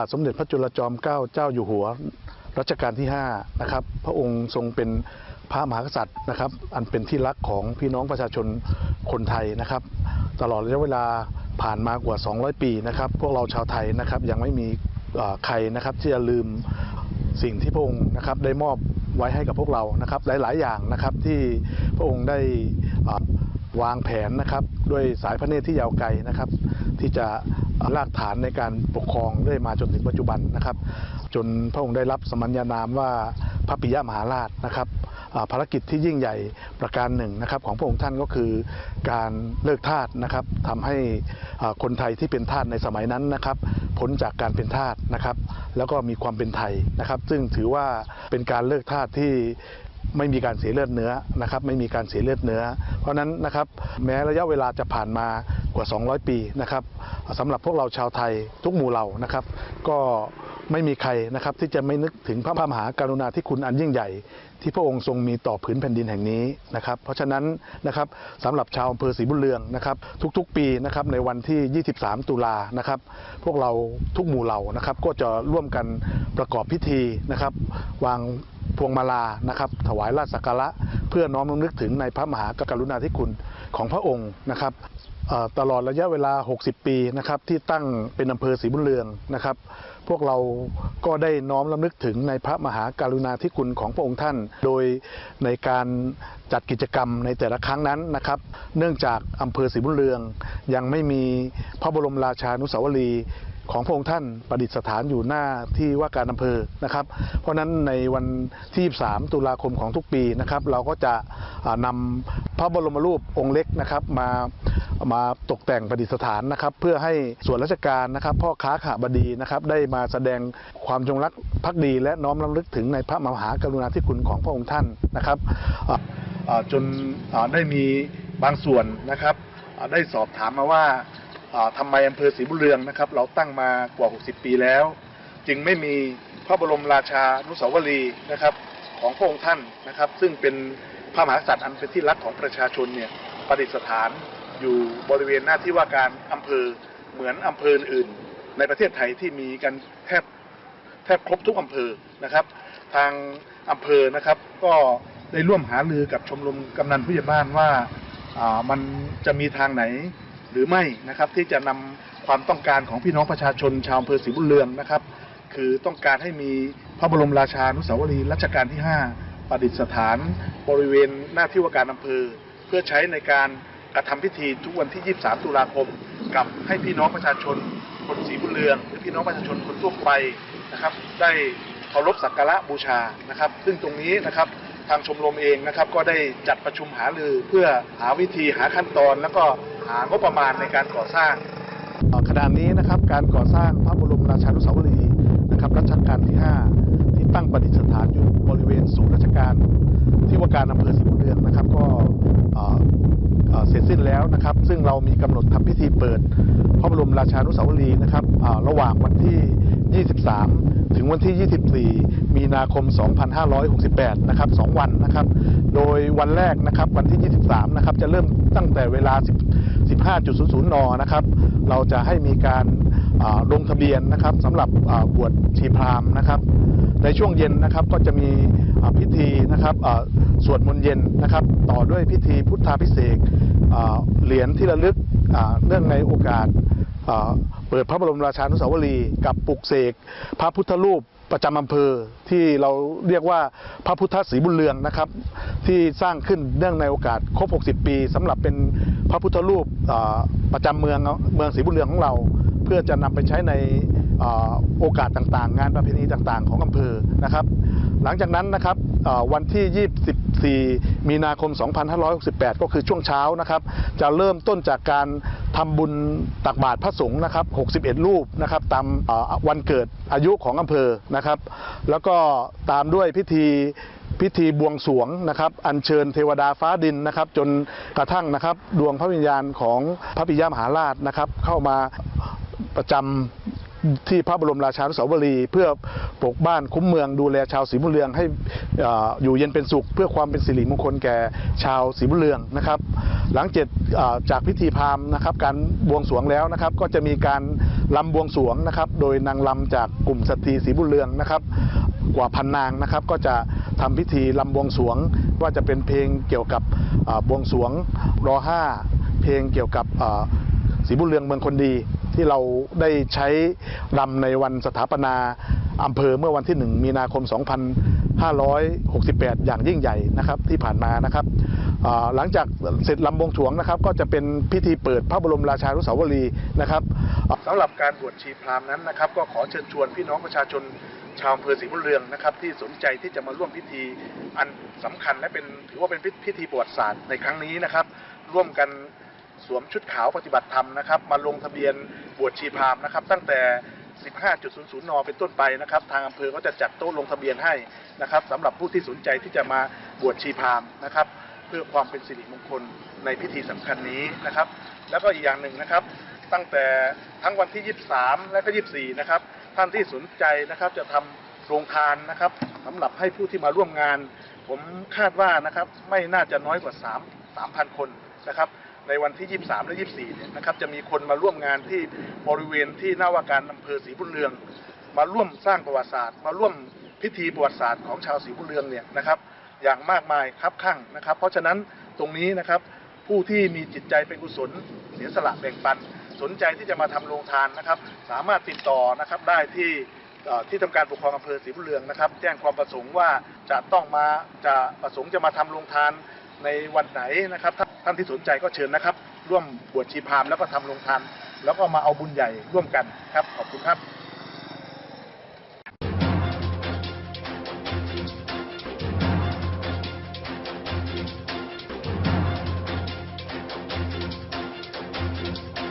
าทสมเด็จพระจุลจอมเกล้าเจ้าอยู่หัวรัชกาลที่5นะครับพระองค์ทรงเป็นพระมหากษัตริย์นะครับอันเป็นที่รักของพี่น้องประชาชนคนไทยนะครับ ตลอดระยะเวลาผ่านมากว่า 200 ปีนะครับ พวกเราชาวไทยนะครับยังไม่มีใครนะครับที่จะลืมสิ่งที่พระองค์นะครับได้มอบไว้ให้กับพวกเรานะครับหลาย ๆ อย่างนะครับที่พระองค์ได้อ่า วางแผนนะครับด้วยสายพระเนตรที่ยาวไกลนะครับ ที่จะรากฐานในการปกครองเรื่อยมาจนถึงปัจจุบันนะครับ จนพระองค์ได้รับสมัญญานามว่าพระปิยมหาราชนะครับภารกิจที่ยิ่งใหญ่ประการหนึ่งนะครับของพระองค์ท่านก็คือการเลิกทาสนะครับทำให้คนไทยที่เป็นทาสในสมัยนั้นนะครับพ้นจากการเป็นทาสนะครับ แล้วก็มีความเป็นไทยนะครับ ซึ่งถือว่าเป็นการเลิกทาสที่ ไม่มีการเสียเลือดเนื้อนะครับไม่มีการเสียเลือดเนื้อ เพราะฉะนั้นนะครับแม้ระยะเวลาจะผ่านมากว่า 200 ปีนะครับสำหรับพวกเราชาวไทยทุกหมู่เหล่านะครับ ก็ไม่มีใครนะครับที่จะไม่นึกถึงพระมหากรุณาธิคุณอันยิ่งใหญ่ ที่พระองค์ทรงมีต่อผืนแผ่นดินแห่งนี้นะครับ เพราะฉะนั้นนะครับสำหรับชาวอำเภอศรีบุญเรืองนะครับ ทุกๆปีนะครับในวันที่ 23 ตุลานะครับ พวกเราทุกหมู่เหล่านะครับ ก็จะร่วมกันประกอบพิธีนะครับ วาง พวงมาลานะครับถวายราชสักการะเพื่อน้อมรำลึกถึงในพระมหากรุณาธิคุณของพระองค์นะครับตลอดระยะเวลา 60 ปีนะครับที่ตั้งเป็นอำเภอศรีบุญเรืองนะครับ พวกเราก็ได้น้อมรำลึกถึงในพระมหากรุณาธิคุณของพระองค์ท่าน โดยในการจัดกิจกรรมในแต่ละครั้งนั้นนะครับ เนื่องจากอำเภอศรีบุญเรืองยังไม่มีพระบรมราชานุสาวรีย์ ของพระองค์ท่านประดิษฐานอยู่หน้าที่ว่าการอำเภอนะครับ เพราะฉะนั้นในวันที่ 23 ตุลาคมของทุกปีนะครับเราก็จะอ่านำพระบรมรูปองค์เล็กนะครับมามาตกแต่งประดิษฐานนะครับ เพื่อให้ส่วนราชการนะครับ พ่อค้าขาบดีนะครับได้มาแสดงความจงรักภักดี และน้อมรำลึกถึงในพระมหากรุณาธิคุณของพระองค์ท่านนะครับจนได้มีบางส่วนนะครับได้สอบถามมาว่า อ่าทำไมอำเภอศรีบุญเรืองนะครับ เราตั้งมากว่า 60 ปีแล้ว จึงไม่มีพระบรมราชานุสาวรีนะครับ ของพระองค์ท่านนะครับ ซึ่งเป็นพระมหากษัตริย์อันเป็นที่รักของประชาชนเนี่ยประดิษฐานอยู่บริเวณหน้าที่ว่าการอำเภอเหมือนอำเภออื่น ในประเทศไทยที่มีกันแทบแทบครบทุกอำเภอนะครับ ทางอำเภอนะครับ ก็ได้ร่วมหารือกับชมรมกำนันผู้ใหญ่บ้านว่าอ่ามันจะมีทางไหน หรือไม่นะครับที่จะนำความต้องการของพี่น้องประชาชนชาวอำเภอศรีบุญเรืองนะครับ คือต้องการให้มีพระบรมราชานุสาวรีย์รัชกาลที่ 5 ประดิษฐาน บริเวณหน้าที่ว่าการอำเภอ เพื่อใช้ในการกระทำพิธีทุกวันที่ 23 ตุลาคม กับให้พี่น้องประชาชนคนศรีบุญเรือง หรือพี่น้องประชาชนคนทั่วไปนะครับ ได้เคารพสักการะบูชานะครับ ซึ่งตรงนี้นะครับทางชมรมเองนะครับก็ได้จัดประชุมหารือเพื่อหาวิธีหาขั้นตอนแล้วก็างบประมาณในการก่อสร้างขณะนี้นะครับการก่อสร้างพระบรมราชานุสาวรีย์นะครับรัชกาลที่ 5 ที่ตั้งประดิษฐานอยู่บริเวณศูนย์ราชการที่ว่าการอำเภอศรีบุญเรืองนะครับ ก็เสร็จสิ้นแล้วนะครับ ซึ่งเรามีกำหนดทำพิธีเปิด พระบรมราชานุสาวรีย์นะครับระหว่างวันที่ 23 ถึงวันที่ 24 มีนาคม 2568 นะครับ 2 วันนะครับ โดยวันแรกนะครับวันที่ 23 นะครับ จะเริ่มตั้งแต่เวลา10 15.00 น นะครับ เราจะให้มีการลงทะเบียนนะครับสำหรับบวชชีพราหมณ์นะครับ ในช่วงเย็นนะครับก็จะมีพิธีนะครับสวดมนต์เย็นนะครับ ต่อด้วยพิธีพุทธาพิเศษเหรียญที่ระลึกเนื่องในโอกาสเปิดพระบรมราชานุสาวรีย์กับปลุกเสกพระพุทธรูป ประจำอำเภอที่เราเรียกว่าพระพุทธศรีบุญเรืองนะครับ ที่สร้างขึ้นเนื่องในโอกาสครบ 60 ปีสำหรับเป็นพระพุทธรูปประจำเมืองเมืองศรีบุญเรืองของเรา เพื่อจะนำไปใช้ในโอกาสต่างๆ งานประเพณีต่างๆ ของอำเภอนะครับ หลังจากนั้นนะครับวันที่ 24มีนาคม 2568 ก็คือช่วงเช้านะครับ จะเริ่มต้นจากการทำบุญตักบาตรพระสงฆ์นะครับ 61 รูปนะครับตามวันเกิดอายุของอำเภอนะครับ แล้วก็ตามด้วยพิธีพิธีบวงสวงนะครับอัญเชิญเทวดาฟ้าดินนะครับ จนกระทั่งนะครับ ดวงพระวิญญาณของพระปิยมหาราชนะครับ เข้ามาประจำ ที่พระบรมราชานุสาวรีย์เพื่อปกบ้านคุ้มเมืองดูแลชาวศรีบุญเรืองให้อยู่เย็นเป็นสุข เพื่อความเป็นสิริมงคลแก่ชาวศรีบุญเรืองนะครับ หลังเจ็ดจากพิธีพราหมณ์นะครับ การบวงสรวงแล้วนะครับ ก็จะมีการลำบวงสรวงนะครับ โดยนางลำจากกลุ่มสตรีศรีบุญเรืองนะครับกว่าพันนางนะครับก็จะทำพิธีลำบวงสรวง ว่าจะเป็นเพลงเกี่ยวกับบวงสรวงรอห้าเพลงเกี่ยวกับศรีบุญเรืองเมืองคนดี ที่เราได้ใช้รำในวันสถาปนาอำเภอเมื่อวันที่ 1 มีนาคม 2568 อย่างยิ่งใหญ่นะครับที่ผ่านมานะครับหลังจากเสร็จลำบวงสวงนะครับ ก็จะเป็นพิธีเปิดพระบรมราชานุสาวรีย์นะครับสำหรับการบวชชีพราหมณ์นั้นนะครับ ก็ขอเชิญชวนพี่น้องประชาชนชาวอำเภอศรีบุญเรืองนะครับ ที่สนใจที่จะมาร่วมพิธีอันสำคัญและเป็นถือว่าเป็นพิธีประวัติศาสตร์ในครั้งนี้นะครับ ร่วมกัน สวมชุดขาวปฏิบัติธรรมนะครับ มาลงทะเบียนบวชชีพรามนะครับ ตั้งแต่ 15.00 น เป็นต้นไปนะครับ ทางอำเภอก็จะจัดโต๊ะลงทะเบียนให้นะครับสำหรับผู้ที่สนใจที่จะมาบวชชีพรามนะครับ เพื่อความเป็นสิริมงคลในพิธีสำคัญนี้นะครับ แล้วก็อีกอย่างหนึ่งนะครับ ตั้งแต่ทั้งวันที่ 23 และก็ 24 นะครับ ท่านที่สนใจนะครับจะทำโรงทานนะครับสำหรับให้ผู้ที่มาร่วมงาน ผมคาดว่านะครับไม่น่าจะน้อยกว่า 3 3,000 คนนะครับ ในวันที่ 23 และ 24 เนี่ยนะครับจะมีคนมาร่วมงานที่บริเวณที่หน้าว่าการอำเภอศรีบุญเรือง มาร่วมสร้างประวัติศาสตร์ มาร่วมพิธีประวัติศาสตร์ของชาวศรีบุญเรืองเนี่ยนะครับอย่างมากมายครับข้างนะครับ เพราะฉะนั้นตรงนี้นะครับผู้ที่มีจิตใจเป็นกุศลเสียสละแบ่งปัน สนใจที่จะมาทำโรงทานนะครับ สามารถติดต่อนะครับได้ที่ที่ทำการปกครองอำเภอศรีบุญเรืองนะครับ แจ้งความประสงค์ว่าจะต้องมาจะประสงค์จะมาทำโรงทานในวันไหนนะครับ ท่านที่สนใจก็เชิญนะครับ ร่วมบวชชีพรามแล้วก็ทำโรงทานแล้วก็มาเอาบุญใหญ่ร่วมกันครับขอบคุณครับ